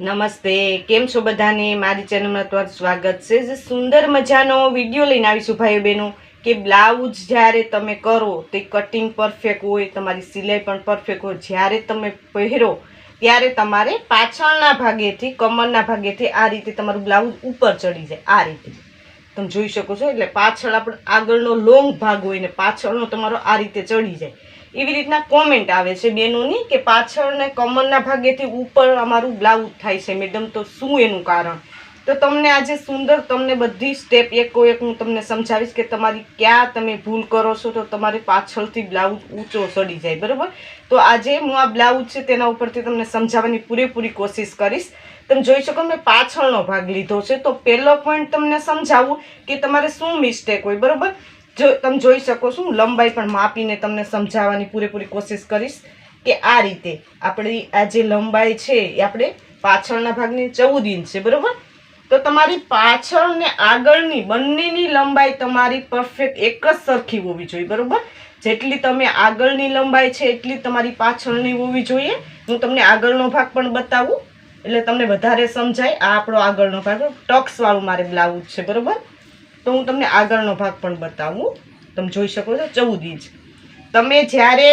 નમસ્તે, કેમ છો બધાને? મારી ચેનલમાં તમારું સ્વાગત છે. જે સુંદર મજાનો વીડિયો લઈને આવીશું ભાઈઓ બહેનો, કે બ્લાઉઝ જ્યારે તમે કરો, તે કટિંગ પરફેક્ટ હોય, તમારી સિલાઈ પણ પરફેક્ટ હોય, જ્યારે તમે પહેરો, ત્યારે તમારે પાછળના ભાગેથી, કમરના ભાગેથી આ રીતે તમારું બ્લાઉઝ ઉપર ચડી જાય, આ રીતે. તમે જોઈ શકો છો, એટલે પાછળ આપણે આગળનો લોંગ ભાગ હોય ને પાછળનો તમારો આ રીતે ચડી જાય. એવી રીતના કોમેન્ટ આવે છે બેનોની કે પાછળને કમરના ભાગેથી ઉપર અમારું બ્લાઉઝ થાય છે. મેડમ, તો શું એનું કારણ? તો તમને આજે સુંદર તમને બધી સ્ટેપ એકો એક હું તમને સમજાવીશ કે તમારી ક્યાં તમે ભૂલ કરો છો તો તમારે પાછળથી બ્લાઉઝ ઊંચો ચડી જાય, બરાબર? તો આજે હું આ બ્લાઉઝ છે તેના ઉપરથી તમને સમજાવવાની પૂરેપૂરી કોશિશ કરીશ. તમે જોઈ શકો મેં પાછળનો ભાગ લીધો છે. તો પહેલો પોઈન્ટ તમને સમજાવું કે તમારે શું મિસ્ટેક હોય, બરાબર? જો તમે જોઈ શકો છો, હું લંબાઈ પણ માપીને તમને સમજાવવાની પૂરેપૂરી કોશિશ કરીશ કે આ રીતે આપણી આ જે લંબાઈ છે એ આપણે પાછળના ભાગની ચૌદ ઇંચ છે, બરાબર? તો તમારી પાછળ ને આગળની બંનેની લંબાઈ તમારી પરફેક્ટ એક જ સરખી હોવી જોઈએ, બરાબર? જેટલી તમે આગળની લંબાઈ છે, એટલી તમારી પાછળની હોવી જોઈએ. હું તમને આગળનો ભાગ પણ બતાવું, એટલે તમને વધારે સમજાય. આ આપણો આગળનો ભાગ ટક્સવાળું મારે બ્લાઉઝ છે, બરાબર? તો હું તમને આગળનો ભાગ પણ બતાવું. તમે જોઈ શકો છો ચૌદ ઇંચ. તમે જ્યારે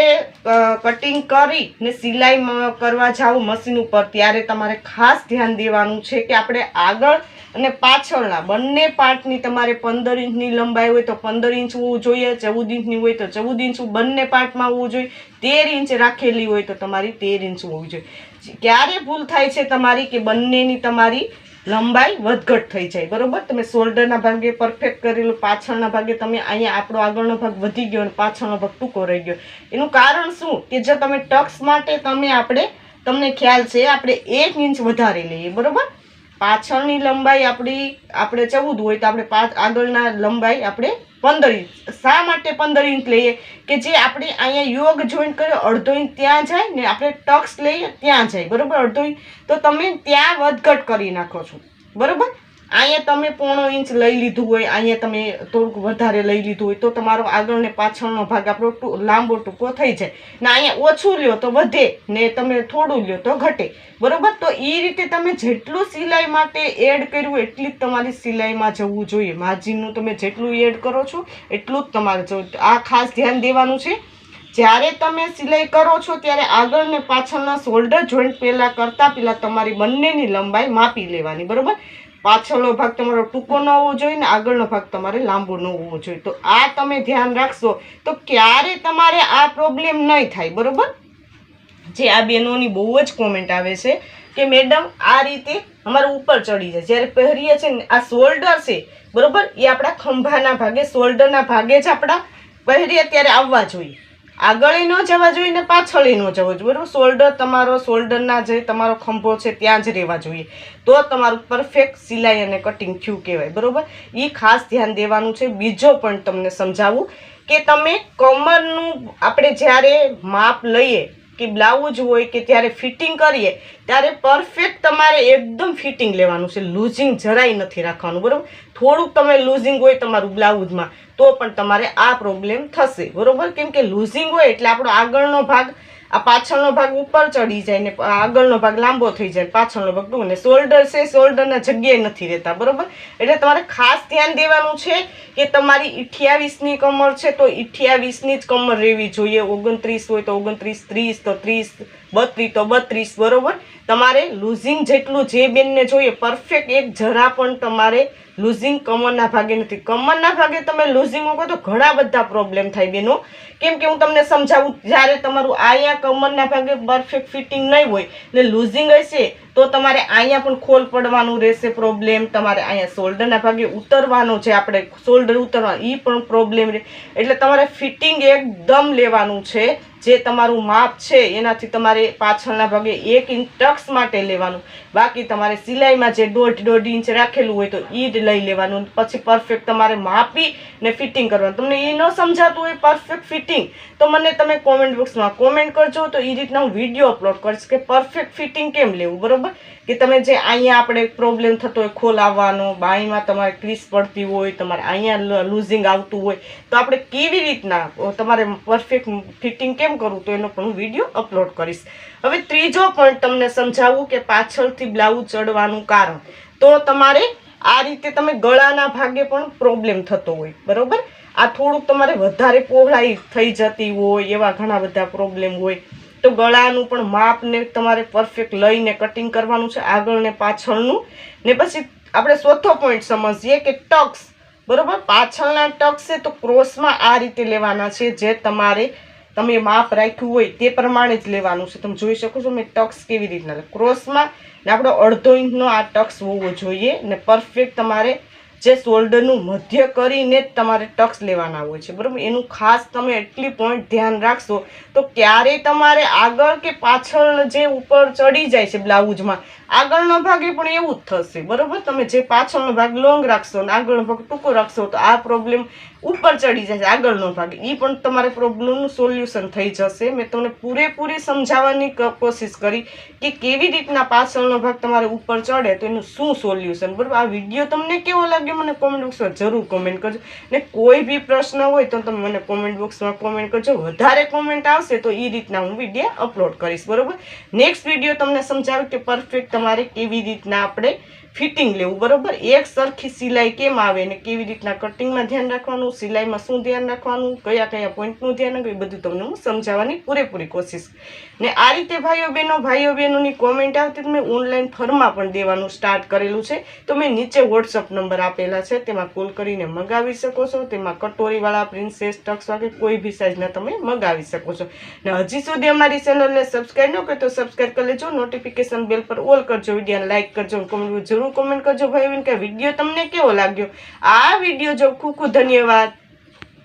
કટિંગ કરી ને સિલાઈ કરવા જાઓ મશીન ઉપર, ત્યારે તમારે ખાસ ધ્યાન દેવાનું છે કે આપણે આગળ અને પાછળના બંને પાર્ટની તમારે પંદર ઇંચની લંબાઈ હોય તો પંદર ઇંચ હોવું જોઈએ, ચૌદ ઇંચની હોય તો ચૌદ ઇંચ બંને પાર્ટમાં હોવું જોઈએ. તેર ઇંચ રાખેલી હોય તો તમારી તેર ઇંચ હોવી જોઈએ. ક્યારે ભૂલ થાય છે તમારી કે બંનેની તમારી લંબાઈ વધઘટ થઈ જાય, બરોબર? તમે શોલ્ડરના ભાગે પરફેક્ટ કરેલું, પાછળના ભાગે તમે અહીંયા આપણો આગળનો ભાગ વધી ગયો અને પાછળનો ભાગ ટૂંકો રહી ગયો. એનું કારણ શું? કે જો તમે ટક્સ માટે તમે આપણે, તમને ખ્યાલ છે, આપણે એક ઇંચ વધારે લઈએ, બરોબર? પાછળની લંબાઈ આપણી, આપણે ચૌદ હોય તો આપણે આગળના લંબાઈ આપણે પંદર ઇંચ શા માટે પંદર ઇંચ લઈએ? કે જે આપણે અહીંયા યોગ જોઈન્ટ કર્યો, અડધો ઇંચ ત્યાં જાય ને આપણે ટક્સ લઈએ, ત્યાં જાય. બરાબર? અડધો ઇંચ તો તમે ત્યાં વધઘટ કરી નાખો છો. બરોબર? અહીંયા તમે પોણો ઇંચ લઈ લીધું હોય, અહીંયા તમે થોડુંક વધારે લઈ લીધું હોય, તો તમારો આગળ ને પાછળનો ભાગ આપણો લાંબો ટૂંકો થઈ જાય. ને અહીંયા ઓછું લ્યો તો વધે, ને તમે થોડું લ્યો તો ઘટે. બરાબર? તો એ રીતે તમે જેટલું સિલાઈ માટે એડ કર્યું એટલી જ તમારી સિલાઈમાં જવું જોઈએ. માર્જિનનું તમે જેટલું એડ કરો છો, એટલું જ તમારે જવું આ ખાસ ધ્યાન દેવાનું છે. જ્યારે તમે સિલાઈ કરો છો, ત્યારે આગળ ને પાછળના શોલ્ડર જોઈન્ટ પહેલાં કરતાં પહેલાં તમારી બંનેની લંબાઈ માપી લેવાની. બરોબર? પાછળનો ભાગ તમારો ટૂંકો ન હોવો જોઈએ ને આગળનો ભાગ તમારે લાંબો ન હોવો જોઈએ. તો આ તમે ધ્યાન રાખશો તો ક્યારે તમારે આ પ્રોબ્લેમ નહીં થાય, બરાબર? જે આ બહેનોની બહુ જ કોમેન્ટ આવે છે કે મેડમ આ રીતે અમારે ઉપર ચડી જાય. જ્યારે પહેરીએ છીએ ને આ શોલ્ડર છે, બરાબર? એ આપણા ખંભાના ભાગે શોલ્ડરના ભાગે જ આપણા પહેરીએ, ત્યારે આવવા જોઈએ. આગળ ન જવા જોઈએ ને પાછળ ન જવો જોઈએ. બરાબર? શોલ્ડર તમારો શોલ્ડરના જે તમારો ખંભો છે ત્યાં જ રહેવા જોઈએ. તો તમારું પરફેક્ટ સિલાઈ અને કટિંગ થયું કહેવાય. બરાબર? એ ખાસ ધ્યાન દેવાનું છે. બીજો પણ તમને સમજાવું કે તમે કમરનું આપણે જ્યારે માપ લઈએ કે બ્લાઉઝ હોય કે ત્યારે ફિટિંગ કરીએ, ત્યારે પરફેક્ટ તમારે એકદમ ફિટિંગ લેવાનું છે. લૂઝિંગ જરાય નથી રાખવાનું, બરાબર? થોડુંક તમે લૂઝિંગ હોય તમારું બ્લાઉઝમાં, તો પણ તમારે આ પ્રોબ્લેમ થશે. બરાબર? કેમ કે લૂઝિંગ હોય એટલે આપણો આગળનો ભાગ આ પાછળનો ભાગ ઉપર ચડી જાય ને આગળનો ભાગ લાંબો થઈ જાય, પાછળનો ભાગ ટૂંક ને શોલ્ડર છે શોલ્ડરના જગ્યાએ નથી રહેતા, બરોબર? એટલે તમારે ખાસ ધ્યાન દેવાનું છે કે તમારી અઠ્યાવીસની કમર છે તો અઠ્યાવીસની જ કમર રહેવી જોઈએ. ઓગણત્રીસ હોય તો ઓગણત્રીસ, ત્રીસ, તો ત્રીસ. બત્રીસ તો બત્રીસ, બરોબર? તમારે લૂઝિંગ જેટલું જે બેનને જોઈએ પરફેક્ટ એક જરા પણ તમારે લૂઝિંગ કમરના ભાગે નથી. કમરના ભાગે તમે લૂઝિંગ મૂકો તો ઘણા બધા પ્રોબ્લેમ થાય બેનો. કેમ કે હું તમને સમજાવું, જ્યારે તમારું અહીંયા કમરના ભાગે પરફેક્ટ ફિટિંગ નહીં હોય, એટલે લૂઝિંગ હશે તો તમારે અહીંયા પણ ખોલ પડવાનું રહેશે પ્રોબ્લેમ તમારે અહીંયા શોલ્ડરના ભાગે ઉતરવાનો છે આપણે શોલ્ડર ઉતરવાનું એ પણ પ્રોબ્લેમ રહે એટલે તમારે ફિટિંગ એકદમ લેવાનું છે. જે તમારું માપ છે, એનાથી તમારે પાછળના ભાગે એક ઇંચ ટક્સ માટે લેવાનું. બાકી તમારે સિલાઈમાં જે દોઢ દોઢ ઇંચ રાખેલું હોય તો એ જ લઈ લેવાનું. પછી પરફેક્ટ તમારે માપી ને ફિટિંગ કરવાનું. તમને એ ન સમજાતું હોય પરફેક્ટ ફિટિંગ તો મને તમે કોમેન્ટ બોક્સમાં કોમેન્ટ કરજો તો એ રીતના હું વીડિયો અપલોડ કરીશ કે પરફેક્ટ ફિટિંગ કેમ લેવું, બરોબર? કે તમે જે અહીંયા આપણે પ્રોબ્લેમ થતો હોય ખોલ આવવાનો તમારે ક્રીસ પડતી હોય, તમારે અહીંયા લૂઝિંગ આવતું હોય, તો આપણે કેવી રીતના તમારે પરફેક્ટ ફિટિંગ કેમ કરવું તો એનો પણ હું વીડિયો અપલોડ કરીશ. હવે ત્રીજો પોઈન્ટ તમને સમજાવું કે પાછળથી બ્લાઉઝ ચડવાનું કારણ. તો તમારે આ રીતે તમે ગળાના ભાગે પણ પ્રોબ્લેમ થતો હોય, બરોબર? આ થોડુંક તમારે વધારે પહોળાઈ થઈ જતી હોય, એવા ઘણા બધા પ્રોબ્લેમ હોય. તો ગળાનું પણ માપને તમારે પરફેક્ટ લઈને કટિંગ કરવાનું છે આગળ ને પાછળનું. ને પછી આપણે ચોથો પોઈન્ટ સમજીએ કે ટક્સ. બરાબર? પાછળના ટક્સ છે તો ક્રોસમાં આ રીતે લેવાના છે, જે તમારે તમે માપ રાખ્યું હોય તે પ્રમાણે જ લેવાનું છે. તમે જોઈ શકો છો મેં ટક્સ કેવી રીતના. ક્રોસમાં ને આપણો અડધો ઇંચનો આ ટક્સ હોવો જોઈએ ને પરફેક્ટ તમારે જે શોલ્ડરનું મધ્ય કરીને જ તમારે ટક્સ લેવાના હોય છે, બરાબર? એનું ખાસ તમે એટલી પોઈન્ટ ધ્યાન રાખશો તો ક્યારેય તમારે આગળ કે પાછળ જે ઉપર ચડી જાય છે બ્લાઉઝમાં આગળનો ભાગ એ પણ એવું જ થશે, બરોબર? તમે જે પાછળનો ભાગ લોંગ રાખશો ને આગળનો ભાગ ટૂંકો રાખશો તો આ પ્રોબ્લેમ ઉપર ચડી જશે આગળનો ભાગ. એ પણ તમારે પ્રોબ્લેમનું સોલ્યુશન થઈ જશે. મેં તમને પૂરેપૂરી સમજાવવાની કોશિશ કરી કે કેવી રીતના પાછળનો ભાગ તમારે ઉપર ચડે તો એનું શું સોલ્યુશન બરાબર? આ વીડિયો તમને કેવો લાગ્યો મને કોમેન્ટ બોક્સમાં જરૂર કોમેન્ટ કરજો. ને કોઈ બી પ્રશ્ન હોય તો તમે મને કોમેન્ટ બોક્સમાં કોમેન્ટ કરજો. વધારે કોમેન્ટ આવશે તો એ રીતના હું વીડિયો અપલોડ કરીશ, બરોબર? નેક્સ્ટ વીડિયો તમને સમજાવ્યું કે પરફેક્ટ તમારે કેવી રીતના આપણે ફિટિંગ લેવું, બરાબર? એક સરખી સિલાઈ કેમ આવે ને કેવી રીતના કટિંગમાં ધ્યાન રાખવાનું, સિલાઈમાં શું ધ્યાન રાખવાનું, કયા કયા પોઈન્ટનું ધ્યાન રાખવું, એ બધું તમને હું સમજાવવાની પૂરેપૂરી કોશિશ. ને આ રીતે ભાઈઓ બહેનો ભાઈઓ બહેનોની કોમેન્ટ આવતી મેં ઓનલાઈન ફરમાં પણ દેવાનું સ્ટાર્ટ કરેલું છે. તો મેં નીચે વોટ્સઅપ નંબર આપેલા છે, તેમાં કોલ કરીને મગાવી શકો છો. તેમાં કટોરીવાળા પ્રિન્સેસ ટક્સ વાગે કોઈ બી સાઇઝના તમે મગાવી શકો છો. ને હજી સુધી અમારી ચેનલને સબસ્ક્રાઈબ ન કરો તો સબસ્ક્રાઈબ કરી લેજો. નોટિફિકેશન બેલ પર ઓલ કરજો. વિડીયોને લાઇક કરજો કોમેન્ટ જરૂર કોમેન્ટ કરજો ભાઈ કે વીડિયો તમને કેવો લાગ્યો? આ વીડિયો જો ખૂબ ખૂબ ધન્યવાદ.